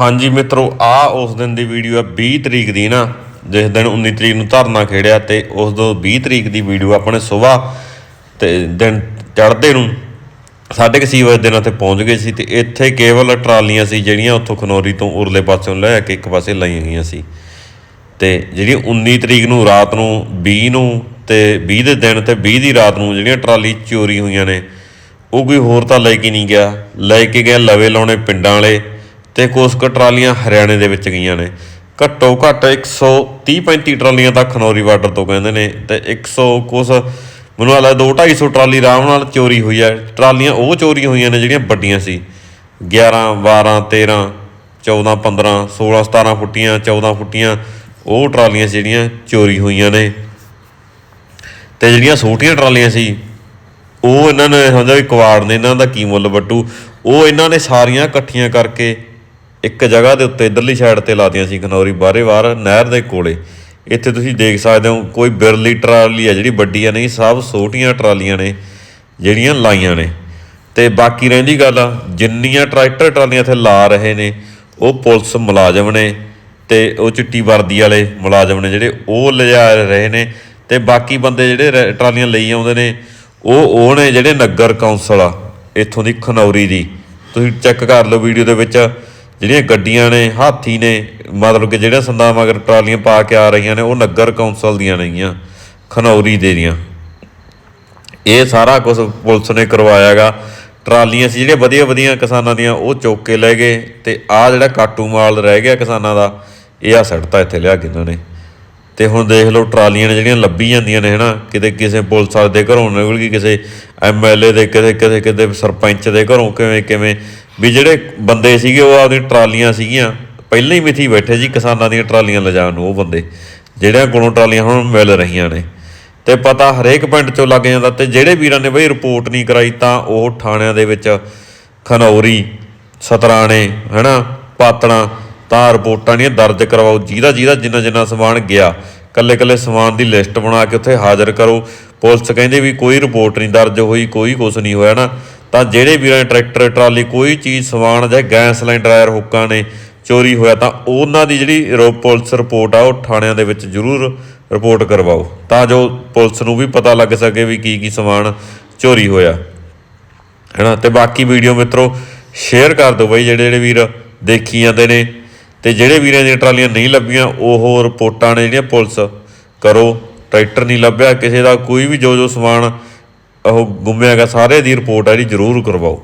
ਹਾਂਜੀ ਮਿੱਤਰੋ ਆ ਉਸ ਦਿਨ ਦੀ ਵੀਡੀਓ ਆ 20 ਤਰੀਕ ਦੀ ਨਾ, ਜਿਸ ਦਿਨ 19 ਤਰੀਕ ਨੂੰ ਧਰਨਾ ਖੇੜਿਆ ਤੇ ਉਸ ਤੋਂ 20 ਤਰੀਕ ਦੀ ਵੀਡੀਓ ਆਪਣੇ ਸਵੇਰ ਤੇ ਦਿਨ ਚੜ੍ਹਦੇ ਨੂੰ ਸਾਢੇ ਕੁ ਛੇ ਵਜੇ ਦਿਨ 'ਤੇ ਪਹੁੰਚ ਗਏ ਸੀ ਤੇ ਇੱਥੇ ਕੇਵਲ ਟਰਾਲੀਆਂ ਸੀ ਜਿਹੜੀਆਂ ਉੱਥੋਂ ਖਨੌਰੀ ਤੋਂ ਉਰਲੇ ਪਾਸਿਓਂ ਲੈ ਕੇ ਇੱਕ ਪਾਸੇ ਲਾਈਆਂ ਗਈਆਂ ਸੀ। ਤੇ ਜਿਹੜੀ 19 ਤਰੀਕ ਨੂੰ ਰਾਤ ਨੂੰ 20 ਨੂੰ ਤੇ 20 ਦੇ ਦਿਨ ਤੇ 20 ਦੀ ਰਾਤ ਨੂੰ ਜਿਹੜੀਆਂ ਟਰਾਲੀ ਚੋਰੀ ਹੋਈਆਂ ਨੇ, ਉਹ ਕੋਈ ਹੋਰ ਤਾਂ ਲੈ ਕੇ ਨਹੀਂ ਗਿਆ। ਲੈ ਕੇ ਗਿਆ ਲਵੇ ਲਾਉਣੇ ਪਿੰਡਾਂ ਵਾਲੇ। ਤੇ ਕੁਛ ਕੁ ਟਰਾਲੀਆਂ ਹਰਿਆਣੇ ਦੇ ਵਿੱਚ ਗਈਆਂ ਨੇ। ਘੱਟੋ ਘੱਟ 130 35 ਟਰਾਲੀਆਂ ਤਾਂ ਖਨੌਰੀ ਬਾਰਡਰ ਤੋਂ ਕਹਿੰਦੇ ਨੇ ਤੇ 100 ਕੁਛ ਮੈਨੂੰ ਲੱਗਦਾ 2 250 ਟਰਾਲੀ ਆਰਾਮ ਨਾਲ ਚੋਰੀ ਹੋਈ ਹੈ ਟਰਾਲੀਆਂ ਉਹ ਚੋਰੀ ਹੋਈਆਂ ਨੇ ਜਿਹੜੀਆਂ ਵੱਡੀਆਂ ਸੀ। 11 12 13 14 15 16 17 ਫੁੱਟੀਆਂ 14 ਫੁੱਟੀਆਂ ਉਹ ਟਰਾਲੀਆਂ ਜਿਹੜੀਆਂ ਚੋਰੀ ਹੋਈਆਂ ਨੇ। ਤੇ ਜਿਹੜੀਆਂ ਛੋਟੀਆਂ ਟਰਾਲੀਆਂ ਸੀ, ਉਹ ਇਹਨਾਂ ਨੇ ਸਮਝੋ ਵੀ ਕਵਾੜ ਨੇ, ਇਹਨਾਂ ਦਾ ਕੀ ਮੁੱਲ ਵੱਟੂ, ਉਹ ਇਹਨਾਂ ਨੇ ਸਾਰੀਆਂ ਇਕੱਠੀਆਂ ਕਰਕੇ ਇੱਕ ਜਗ੍ਹਾ ਦੇ ਉੱਤੇ ਇਧਰਲੀ ਸਾਈਡ ਤੇ ਲਾਤੀਆਂ ਸੀ ਖਨੌਰੀ ਬਾਹਰੇ ਵਾਰ ਨਹਿਰ ਦੇ ਕੋਲੇ। ਇੱਥੇ ਤੁਸੀਂ ਦੇਖ ਸਕਦੇ ਹੋ ਕੋਈ ਬਿਰਲੀ ਟਰਾਲੀ ਆ ਜਿਹੜੀ ਵੱਡੀ ਆ ਨਹੀਂ ਸਭ ਛੋਟੀਆਂ ਟਰਾਲੀਆਂ ਨੇ ਜਿਹੜੀਆਂ ਲਾਈਆਂ ਨੇ। ਤੇ ਬਾਕੀ ਰਹਿੰਦੀ ਗੱਲ ਆ, ਜਿੰਨੀਆਂ ਟਰੈਕਟਰ ਟਰਾਲੀਆਂ ਇੱਥੇ ਲਾ ਰਹੇ ਨੇ ਉਹ ਪੁਲਿਸ ਮੁਲਾਜ਼ਮ ਨੇ ਤੇ ਉਹ ਚਿੱਟੀ ਵਰਦੀ ਵਾਲੇ ਮੁਲਾਜ਼ਮ ਨੇ ਜਿਹੜੇ ਉਹ ਲਿਜਾ ਰਹੇ ਨੇ ਤੇ ਬਾਕੀ ਬੰਦੇ ਜਿਹੜੇ ਰ- ਟਰਾਲੀਆਂ ਲਈ ਆਉਂਦੇ ਨੇ ਉਹ ਉਹ ਨੇ ਜਿਹੜੇ ਨਗਰ ਕੌਂਸਲ ਆ ਇੱਥੋਂ ਦੀ ਖਨੌਰੀ ਦੀ। ਤੁਸੀਂ ਚੈੱਕ ਕਰ ਲਓ ਵੀਡੀਓ ਦੇ ਵਿੱਚ। ਜਿਹੜੀਆਂ ਗੱਡੀਆਂ ਨੇ, ਹਾਥੀ ਨੇ, ਮਤਲਬ ਕਿ ਜਿਹੜੀਆਂ ਸੰਦਾਂ ਮਗਰ ਟਰਾਲੀਆਂ ਪਾ ਕੇ ਆ ਰਹੀਆਂ ਨੇ, ਉਹ ਨਗਰ ਕੌਂਸਲ ਦੀਆਂ ਨੇਗੀਆਂ, ਖਨੌਰੀ ਦੇ ਦੀਆਂ। ਇਹ ਸਾਰਾ ਕੁਝ ਪੁਲਿਸ ਨੇ ਕਰਵਾਇਆਗਾ। ਟਰਾਲੀਆਂ ਸੀ ਜਿਹੜੀਆਂ ਵਧੀਆ ਵਧੀਆ ਕਿਸਾਨਾਂ ਦੀਆਂ, ਉਹ ਚੁੱਕ ਕੇ ਲੈ ਗਏ ਤੇ ਆ ਜਿਹੜਾ ਕਾਟੂ ਮਾਲ ਰਹਿ ਗਿਆ ਕਿਸਾਨਾਂ ਦਾ, ਇਹ ਆ ਸੜਤਾ ਇੱਥੇ ਲਿਆ ਕੇ ਇਹਨਾਂ ਨੇ। ਤੇ ਹੁਣ ਦੇਖ ਲਓ ਟਰਾਲੀਆਂ ਨੇ ਜਿਹੜੀਆਂ ਲੱਭੀ ਜਾਂਦੀਆਂ ਨੇ, ਹਨਾ, ਕਿਤੇ ਕਿਸੇ ਪੁਲਿਸ ਵਾਲੇ ਦੇ ਘਰੋਂ ਨਿਕਲ ਗਈ, ਕਿਸੇ ਐਮਐਲਏ ਦੇ ਕਿਤੇ ਕਿਤੇ ਕਿਤੇ ਸਰਪੰਚ ਦੇ ਘਰੋਂ ਕਿਵੇਂ ਕਿਵੇਂ ਵੀ ਜਿਹੜੇ ਬੰਦੇ ਸੀਗੇ ਉਹ ਆਪਦੀਆਂ ਟਰਾਲੀਆਂ ਸੀਗੀਆਂ। ਪਹਿਲਾਂ ਹੀ ਮਿੱਥੀ ਬੈਠੇ ਜੀ ਕਿਸਾਨਾਂ ਦੀਆਂ ਟਰਾਲੀਆਂ ਲਿਜਾਣ ਨੂੰ, ਉਹ ਬੰਦੇ। ਜਿਹੜਿਆਂ ਕੋਲੋਂ ਟਰਾਲੀਆਂ ਹੁਣ ਮਿਲ ਰਹੀਆਂ ਨੇ। ਤੇ ਪਤਾ ਹਰੇਕ ਪਿੰਡ ਚੋਂ ਲੱਗ ਜਾਂਦਾ ਤੇ ਜਿਹੜੇ ਵੀਰਾਂ ਨੇ ਬਈ ਰਿਪੋਰਟ ਨਹੀਂ ਕਰਾਈ ਤਾਂ ਉਹ ਥਾਣਿਆਂ ਦੇ ਵਿੱਚ ਖਨੌਰੀ, ਸਤਰਾਣੇ, ਹਨਾ, ਪਾਤਣਾ, ਤਾਂ ਰਿਪੋਰਟਾਂ ਨਹੀਂ, ਦਰਜ ਕਰਵਾਓ। ਜਿਹਦਾ ਜਿਹਦਾ ਜਿੰਨਾ ਜਿੰਨਾ ਸਮਾਨ ਗਿਆ, ਕੱਲੇ ਕੱਲੇ ਸਮਾਨ ਦੀ ਲਿਸਟ ਬਣਾ ਕੇ ਉੱਥੇ ਹਾਜ਼ਰ ਕਰੋ। ਪੁਲਿਸ ਕਹਿੰਦੇ ਵੀ ਕੋਈ ਰਿਪੋਰਟ ਨਹੀਂ ਦਰਜ ਹੋਈ, ਕੋਈ ਕੁਝ ਨਹੀਂ ਹੋਇਆ ਨਾ। ਤਾਂ ਜਿਹੜੇ ਵੀਰਾਂ ਨੇ ਟਰੈਕਟਰ, ਟਰਾਲੀ, ਕੋਈ ਚੀਜ਼, ਸਮਾਨ ਜਾਂ ਗੈਸ ਸਿਲੰਡਰ ਡਰਾਇਰ ਹੁੱਕਾਂ ਨੇ ਚੋਰੀ ਹੋਇਆ ਤਾਂ ਉਹਨਾਂ ਦੀ ਜਿਹੜੀ ਰੋ- ਪੁਲਿਸ ਰਿਪੋਰਟ ਆ, ਉਹ ਥਾਣਿਆਂ ਦੇ ਵਿੱਚ ਜ਼ਰੂਰ ਰਿਪੋਰਟ ਕਰਵਾਓ ਤਾਂ ਜੋ ਪੁਲਿਸ ਨੂੰ ਵੀ ਪਤਾ ਲੱਗ ਸਕੇ ਵੀ ਕੀ ਕੀ ਸਮਾਨ ਚੋਰੀ ਹੋਇਆ। ਹੈਨਾ? ਤੇ ਬਾਕੀ ਵੀਡੀਓ ਮਿੱਤਰੋ, ਸ਼ੇਅਰ ਕਰ ਦਿਓ ਬਈ, ਜਿਹੜੇ ਜਿਹੜੇ ਵੀਰ ਦੇਖੀ ਜਾਂਦੇ ਨੇ ਤੇ ਜਿਹੜੇ ਵੀਰਾਂ ਦੀਆਂ ਟਰਾਲੀਆਂ ਨਹੀਂ ਲੱਭੀਆਂ, ਉਹ ਰਿਪੋਰਟਾਂ ਨੇ ਜਿਹੜੀਆਂ ਪੁਲਿਸ ਕਰੋ। ਟਰੈਕਟਰ ਨਹੀਂ ਲੱਭਿਆ, ਕਿਸੇ ਦਾ ਕੋਈ ਵੀ ਜੋ ਜੋ ਸਮਾਨ ਉਹ ਗੁੰਮਿਆ ਸਾਰੇ ਦੀ ਰਿਪੋਰਟ ਆ ਜਿਹੜੀ ਜ਼ਰੂਰ ਕਰਵਾਓ।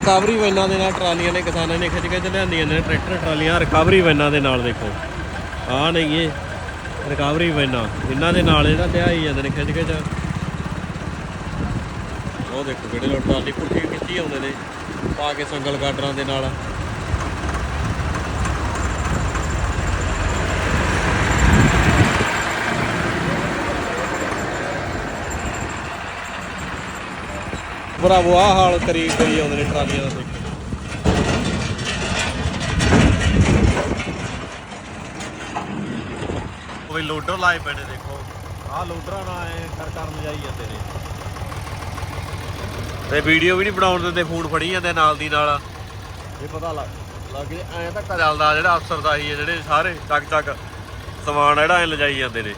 ਰਿਕਵਰੀ ਵੈਨਾਂ ਦੇ ਨਾਲ ਟਰਾਲੀਆਂ ਨੇ, ਕਿਸਾਨਾਂ ਨੇ ਖਿੱਚ ਖਿੱਚ ਲਿਆਂਦੀਆਂ ਨੇ ਟਰੈਕਟਰ, ਟਰਾਲੀਆਂ, ਰਿਕਵਰੀ ਵੈਨਾਂ ਦੇ ਨਾਲ ਦੇਖੋ। ਆ ਨਹੀਂ ਇਹ ਰਿਕਵਰੀ ਵੈਨਾਂ, ਇਹਨਾਂ ਦੇ ਨਾਲ ਜਿਹੜਾ ਲਿਆਈ ਜਾਂਦੇ ਨੇ ਖਿੱਚ ਖਿੱਚ ਉਹ ਦੇਖੋ ਕਿਹੜੇ ਲੋਟ ਟਰਾਲੀ ਪੁੱਠੀ ਖਿੱਚੀ ਆਉਂਦੇ ਨੇ, ਪਾ ਕੇ ਸੰਗਲ ਗਾਡਰਾਂ ਦੇ ਨਾਲ। ਬਰਾਵੋ ਆਹ ਹਾਲ ਕਰੀ ਕਰੀ ਆਉਂਦੇ ਨੇ ਟਰਾਲੀਆਂ ਦਾ ਦੇਖੋ। ਕੋਈ ਲੋਡਰ ਲਾਏ ਪਏ ਨੇ ਦੇਖੋ। ਆਹ ਲੋਡਰਾਂ ਨਾਲ ਐ ਕਰ ਕਰ ਮਜਾਈ ਜਾਂਦੇ ਨੇ। ਤੇ ਵੀਡੀਓ ਵੀ ਨਹੀਂ ਬਣਾਉਣ ਦਿੰਦੇ ਫੋਨ ਫੜੀ ਜਾਂਦੇ ਨਾਲ ਦੀ ਨਾਲ। ਇਹ ਪਤਾ ਲੱਗ ਲੱਗ ਜੇ ਐ ਧੱਕਾ ਚੱਲਦਾ ਜਿਹੜਾ ਅਫਸਰ ਦਾ ਹੀ ਹੈ ਜਿਹੜੇ ਸਾਰੇ ਚੱਕ ਚੱਕ ਸਮਾਨ ਜਿਹੜਾ ਐ ਲਿਜਾਈ ਜਾਂਦੇ ਨੇ।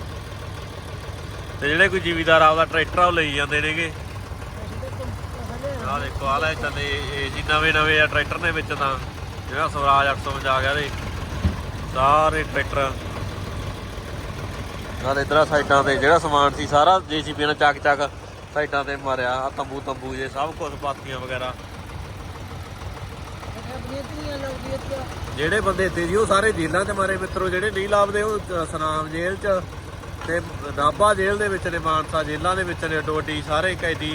ਤੇ ਜਿਹੜੇ ਕੋਈ ਜ਼ਿਮੀਦਾਰ ਆਪਦਾ ਟਰੈਕਟਰ ਆ ਉਹ ਲਈ ਜਾਂਦੇ ਨੇਗੇ। ਆਹ ਦੇਖੋ, ਆਹ ਲੈ ਚੱਲੇ ਇਹ ਜੀ ਨਵੇਂ ਨਵੇਂ ਆ, ਟਰੈਕਟਰ ਨੇ ਵਿੱਚ ਤਾਂ। ਜਿਹੜਾ ਸਵਰਾਜ 850 ਆ ਗਿਆ ਦੇ ਸਾਰੇ ਟਰੈਕਟਰ। ਨਾਲ ਇਧਰ ਸਾਈਡਾਂ ਤੇ, ਜਿਹੜਾ ਸਮਾਨ ਸੀ, ਸਾਰਾ ਜੀਸੀਬੀ ਨਾਲ ਚੱਕ ਚੱਕ ਸਾਈਡਾਂ ਤੇ ਮਾਰਿਆ। ਆ ਤੰਬੂ ਤੰਬੂ ਜੇ, ਸਭ ਕੁਝ ਪਾਤੀਆਂ ਵਗੈਰਾ। ਜਿਹੜੇ ਬੰਦੇ ਇੱਥੇ ਸੀ ਉਹ ਸਾਰੇ ਜੇਲਾਂ 'ਚ ਮਾਰੇ ਮਿੱਤਰੋ। ਜਿਹੜੇ ਨਹੀਂ ਲੱਭਦੇ, ਉਹ ਸਨਾਮ ਜੇਲ੍ਹ 'ਚ ਤੇ ਨਾਭਾ ਜੇਲ੍ਹ ਦੇ ਵਿੱਚ ਨੇ, ਮਾਨਸਾ ਜੇਲ੍ਹਾਂ ਦੇ ਵਿੱਚ ਨੇ, ਡੋਡੀ, ਸਾਰੇ ਕੈਦੀ।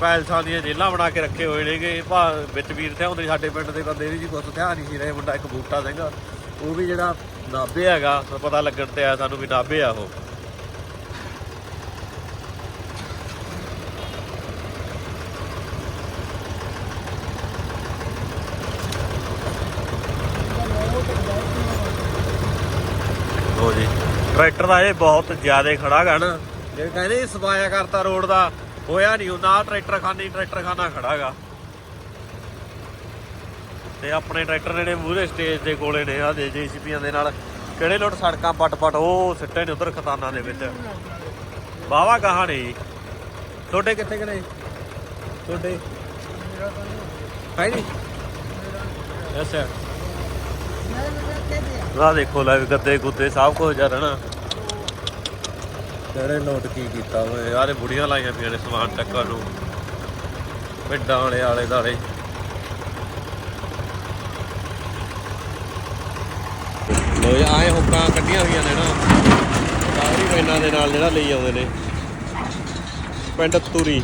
ਪੈਲਸਾਂ ਦੀਆਂ ਜੇਲਾਂ ਬਣਾ ਕੇ ਰੱਖੇ ਹੋਏ ਨੇਗੇ। ਭਾ ਵਿੱਚ ਵੀਰ ਤੇ ਹੁੰਦੇ ਸਾਡੇ ਪਿੰਡ ਦੇ ਬੰਦੇ ਵੀ ਜੀ ਕੁਛ ਧਿਆਨ ਨਹੀਂ ਸੀ ਰਹੇ। ਮੁੰਡਾ ਇੱਕ ਬੂਟਾ ਸਿੰਘ ਉਹ ਵੀ ਜਿਹੜਾ ਨਾਭੇ ਹੈਗਾ, ਪਤਾ ਲੱਗਣ ਤੇ ਆਇਆ ਸਾਨੂੰ ਵੀ ਨਾਭੇ ਆ ਉਹ। ਲੋ ਜੀ, ਟਰੈਕਟਰ ਦਾ ਇਹ ਬਹੁਤ ਜ਼ਿਆਦਾ ਖੜਾ ਗਾ ਨਾ ਜੇ ਕਹਿੰਦੇ ਸਫਾਇਆ ਕਰਤਾ ਰੋਡ ਦਾ। ਹੋਇਆ ਨਹੀਂ ਹੁੰਦਾ ਟਰੈਕਟਰ ਖਾਨੀ ਟਰੈਕਟਰ ਖਾਨਾ ਖੜਾਗਾ ਤੇ ਆਪਣੇ ਟਰੈਕਟਰ ਜਿਹੜੇ ਮੂਹਰੇ ਸਟੇਜ ਦੇ ਕੋਲੇ ਨੇ ਆ ਦੇ ਜੀਸੀਪੀਆਂ ਦੇ ਨਾਲ। ਕਿਹੜੇ ਲੋਟ ਸੜਕਾਂ ਪਟ-ਪਟ, ਉਹ ਸਿੱਟੇ ਨੇ ਉਧਰ ਖਤਾਨਾਂ ਦੇ ਵਿੱਚ। ਬਾਵਾ ਕਹਾਂ ਨੇ ਤੁਹਾਡੇ ਕਿੱਥੇ ਕਿਨੇ ਤੁਹਾਡੇ? ਹੈ ਨਹੀਂ ਅੱਛਾ। ਆ ਦੇਖੋ ਲੈ, ਗੱਦੇ ਗੁੱਦੇ ਸਭ ਕੁਝ ਜਾ ਰਹਿਣਾ। ਕਿਹੜੇ ਲੋਟ ਕੀ ਕੀਤਾ ਓਏ? ਯਾਰੇ ਬੁੜੀਆਂ ਲਾਈਆਂ ਪਈਆਂ ਨੇ ਸਮਾਨ ਟੱਕਰ ਨੂੰ। ਪਿੰਡਾਂ ਵਾਲੇ, ਆਲੇ ਦਾਲੇ ਲੋ ਜੀ, ਆਏ ਹੁੱਕਾਂ ਕੱਢੀਆਂ ਹੋਈਆਂ ਨੇ ਨਾ। ਸਾਰੀ ਵੈਨਾਂ ਦੇ ਨਾਲ ਜਿਹੜਾ ਲਈ ਆਉਂਦੇ ਨੇ। ਪਿੰਡ ਤੂਰੀ।